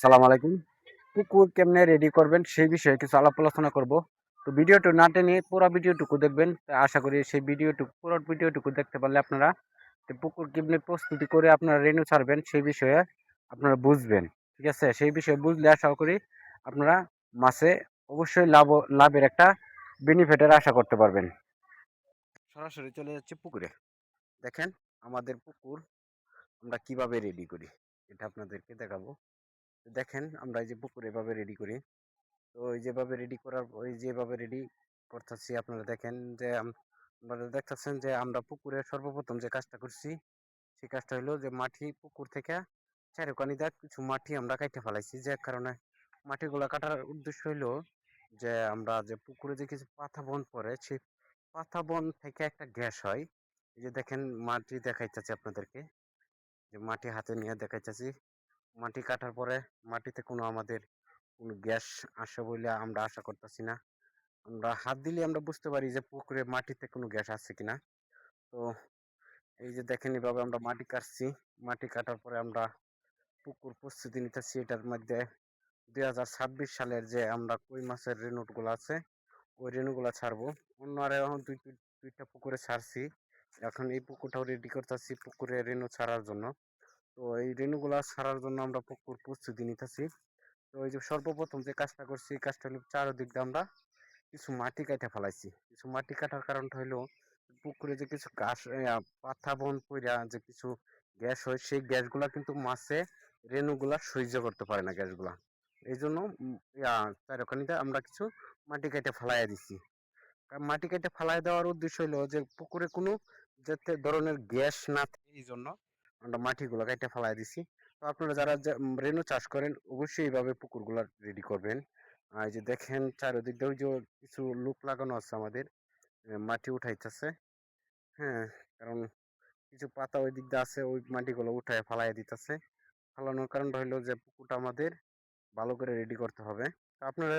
সালাম আলাইকুম। পুকুর কেমনে রেডি করবেন সেই বিষয়ে কিছু আলাপ আলোচনা করব। তো ভিডিওটু না টেনে পুরো ভিডিওটুকু দেখবেন। আশা করি সেই ভিডিওটুকু, পুরো ভিডিওটুকু দেখতে পারলে আপনারা তো পুকুর কেমনে প্রস্তুতি করে আপনারা রেনু ছাড়বেন সেই বিষয়ে আপনারা বুঝবেন। ঠিক আছে? সেই বিষয়ে বুঝলে আশা করি আপনারা মাসে অবশ্যই লাভ, লাভের একটা বেনিফিটের আশা করতে পারবেন। সরাসরি চলে যাচ্ছে পুকুরে। দেখেন, আমাদের পুকুর আমরা কীভাবে রেডি করি, এটা আপনাদেরকে দেখাবো। দেখেন, আমরা এই যে পুকুর এভাবে রেডি করি। তো এই যেভাবে রেডি করার ওই যেভাবে রেডি করতেছি, আপনারা দেখেন যে আপনারা দেখতেছেন যে আমরা পুকুরে সর্বপ্রথম যে কাজটা করছি, সেই কাজটা হলো যে মাটি পুকুর থেকে চারোকানি দেখ কিছু মাটি আমরা কাটতে ফেলাইছি। যে কারণে মাটিগুলা কাটার উদ্দেশ্য হলো যে আমরা যে পুকুরে যে কিছু পাতা বন পড়ে, সেই পাতা বন থেকে একটা গ্যাস হয়। এই যে দেখেন মাটি দেখাইতেছে আপনাদেরকে। যে মাটি হাতে নিয়ে দেখাইতেছি। মাটি কাটার পরে মাটিতে কোনো আমাদের কোনো গ্যাস আসে বলে আমরা আশা করতেছি না। আমরা হাত দিলে আমরা বুঝতে পারি যে পুকুরে মাটিতে কোনো গ্যাস আছে কিনা। তো এই যে দেখেন এভাবে আমরা মাটি কাটছি। মাটি কাটার পরে আমরা পুকুর প্রস্তুতি নিতেছি। এটার মধ্যে দুই হাজার ছাব্বিশ সালের যে আমরা কই মাছের রেনুটগুলো আছে, ওই রেনুগুলো ছাড়বো। অন্য আর এখন দুই দুই- দুইটা পুকুরে ছাড়ছি। এখন এই পুকুরটাও রেডি করতেছি পুকুরে রেনু ছাড়ার জন্য। তো এই রেনুগুলা ছাড়ার জন্য আমরা পুকুর প্রস্তুতি নিতেছি। তো এই যে সর্বপ্রথম যে কাজটা করছি, এই কাজটা হলো চারোদিক দিয়ে আমরা কিছু মাটি কাটা ফেলাইছি। কিছু মাটি কাটার কারণটা হলো পুকুরে যে কিছু ঘাস পাতা বন পইরা যে কিছু গ্যাস হয়, সেই গ্যাসগুলা কিন্তু মাছে রেণুগুলা সহ্য করতে পারে না গ্যাসগুলা। এই জন্য চারোখানিতে আমরা কিছু মাটি কেটে ফেলাইয়া দিছি। মাটি কেটে ফেলাই দেওয়ার উদ্দেশ্য হলো যে পুকুরে কোনো যাতে ধরনের গ্যাস না থাকে, এই জন্য আমরা মাটিগুলো কেটে ফেলাই দিছি। তো আপনারা যারা রেণু চাষ করেন, অবশ্যই এইভাবে পুকুরগুলো রেডি করবেন। এই যে দেখেন চারিদিক দিয়ে ওই যে কিছু লুক লাগানো আছে আমাদের মাটি উঠাইতেছে। হ্যাঁ কারণ কিছু পাতা ওই দিক দিয়ে আছে, ওই মাটিগুলো উঠায় ফালাই দিতেছে। ফালানোর কারণ হলো যে পুকুরটা আমাদের ভালো করে রেডি করতে হবে। তো আপনারা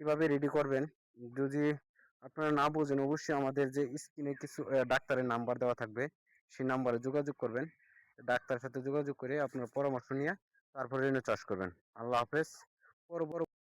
এভাবে রেডি করবেন। যদি আপনারা না বোঝেন, অবশ্যই আমাদের যে স্ক্রিনে কিছু ডাক্তারের নাম্বার দেওয়া থাকবে, সেই নাম্বারে যোগাযোগ করবেন। ডাক্তারের সাথে যোগাযোগ করে আপনার পরামর্শ নিয়ে তারপরে চাষ করবেন। আল্লাহ হাফেজ। পর